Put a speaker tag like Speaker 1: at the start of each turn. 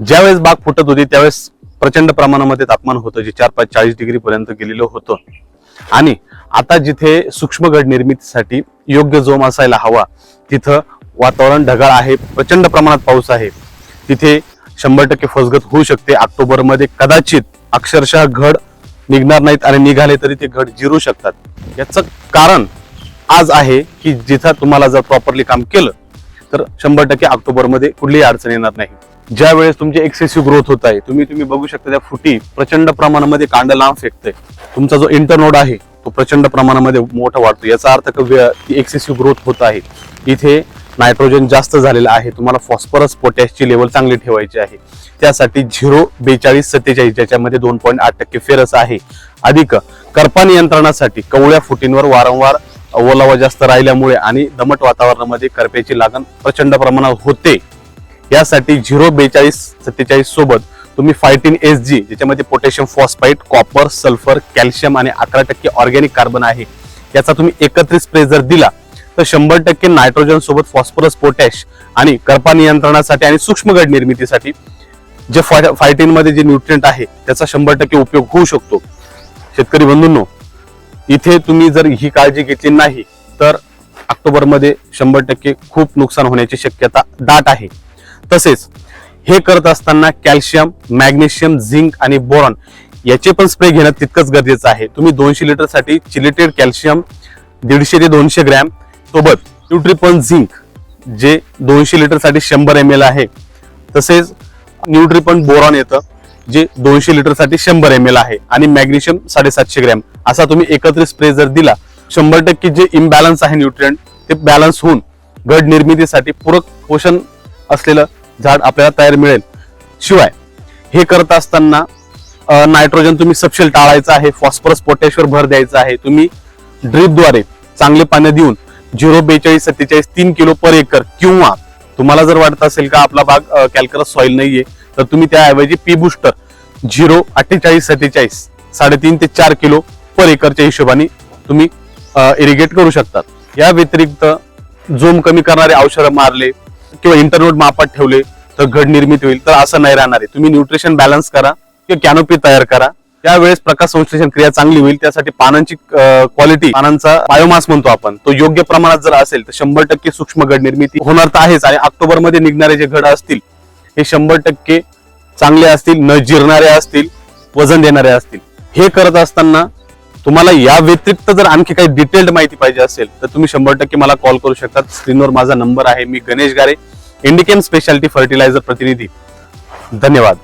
Speaker 1: ज्यावेळेस बाग फुटत होती त्यावेळेस प्रचंड प्रमाणामध्ये तापमान होतं जे चार पाच चाळीस डिग्री पर्यंत गेलेलं होतं. आणि आता जिथे सूक्ष्म गड निर्मितीसाठी योग्य जोम असायला हवा तिथं वातावरण ढगाळ आहे प्रचंड प्रमाणात पाऊस आहे. तिथे शंभर टक्के फसगत होऊ शकते. ऑक्टोबरमध्ये कदाचित अक्षरशः घड निघणार नाहीत आणि निघाले तरी ते घड जिरू शकतात. याचं कारण आज आहे की जिथं तुम्हाला जर प्रॉपरली काम केलं तर शंभर टक्के ऑक्टोबरमध्ये कुठलीही अडचण येणार नाही. ज्या वेळेस तुमची एक्सेसिव्ह ग्रोथ होत आहे तुम्ही तुम्ही बघू शकता त्या फुटी प्रचंड प्रमाणामध्ये कांड लांब फेकते तुमचा जो इंटरनोड आहे तो प्रचंड प्रमाणामध्ये मोठा वाढतो याचा अर्थ एक्सेसिव्ह ग्रोथ होत आहे. इथे नायट्रोजन जास्त झालेलं आहे. तुम्हाला फॉस्फरस पोटॅशची लेवल चांगली ठेवायची आहे. त्यासाठी झिरो बेचाळीस सत्तेचाळीस ज्याच्यामध्ये दोन पॉईंट आठ टक्के फेरस आहे. अधिक करपा नियंत्रणासाठी कवळ्या फुटींवर वारंवार ओलावा जास्त राहिल्यामुळे आणि दमट वातावरणामध्ये करप्याची लागण प्रचंड प्रमाणात होते. यासाठी झिरो बेचाळीस सत्तेचाळीस सोबत तुम्ही फायटीन एस जी ज्याच्यामध्ये potassium phosphite copper sulphur calcium आणि अकरा टक्के ऑर्गॅनिक कार्बन आहे. याचा तुम्ही एकत्रित स्प्रे जर दिला तर शंभर टक्के नायट्रोजन सोबत फॉस्फरस पोटॅश आणि करपा नियंत्रणासाठी आणि सूक्ष्मगड निर्मितीसाठी जे फायटीन मध्ये जे न्यूट्रिएंट आहे त्याचा शंभर टक्के उपयोग होऊ शकतो. शेतकरी बंधूंनो इथे तुम्ही जर ही काळजी घेतली नाही तर ऑक्टोबरमध्ये शंभर टक्के खूप नुकसान होण्याची शक्यता दाट आहे. तसेच हे करत असताना कॅल्शियम मॅग्नेशियम झिंक आणि बोरॉन याचे पण स्प्रे घेणं तितकंच गरजेचं आहे. तुम्ही दोनशे लिटरसाठी चिलेटेड चिलिटेड कॅल्शियम दीडशे ते दोनशे ग्रॅम सोबत न्यूट्रिपन झिंक जे दोनशे लिटरसाठी शंभर एम एल आहे तसेच न्यूट्रिपन बोरॉन येतं जे दोनशे लिटरसाठी शंभर एम एल आहे आणि मॅग्नेशियम साडेसातशे ग्रॅम. असा तुम्ही एकत्रित स्प्रे जर दिला शंभर टक्के जे इम्बॅलन्स आहे न्यूट्रियंट ते बॅलन्स होऊन गड निर्मितीसाठी पूरक पोषण असलेलं झाड आपल्याला तयार मिळेल. शिवाय हे करत असताना नायट्रोजन तुम्ही सपशेल टाळायचं आहे फॉस्फरस पोटॅशवर भर द्यायचा आहे. तुम्ही ड्रीपद्वारे चांगले पाणी देऊन झिरो बेचाळीस सत्तेचाळीस तीन किलो पर एकर किंवा तुम्हाला जर वाटत असेल का आपला भाग कॅल्करस सॉइल नाहीये तर तुम्ही त्याऐवजी पी बुस्टर झिरो अठ्ठेचाळीस सत्तेचाळीस साडेतीन ते चार किलो पर एकरच्या हिशोबाने तुम्ही इरिगेट करू शकतात. या व्यतिरिक्त जोम कमी करणारे औषधं मारले किंवा इंटरनोड मापात ठेवले तर घड निर्मित होईल. तर असं नाही राहणार आहे. तुम्ही न्यूट्रिशन बॅलन्स करा किंवा कॅनोपी तयार करा. त्यावेळेस प्रकाश संश्लेषण क्रिया चांगली होईल. त्यासाठी पानांची क्वालिटी पानांचा बायोमास म्हणतो आपण. तो योग्य प्रमाणात जर असेल तर शंभर टक्के सूक्ष्म घड निर्मिती होणार तर आहेच. आणि ऑक्टोबरमध्ये निघणारे जे घड असतील हे शंभर टक्के चांगले असतील न जिरणारे असतील वजन देणारे असतील. हे करत असताना तुम्हाला या व्यतिरिक्त जर आणखी काही डिटेल्ड माहिती पाहिजे असेल तर तुम्ही शंभर टक्के मला कॉल करू शकता. स्क्रीनवर माझा नंबर आहे. मी गणेश गारे. इंडिकेन स्पेशालिटी फर्टिलायझर प्रतिनिधी. धन्यवाद.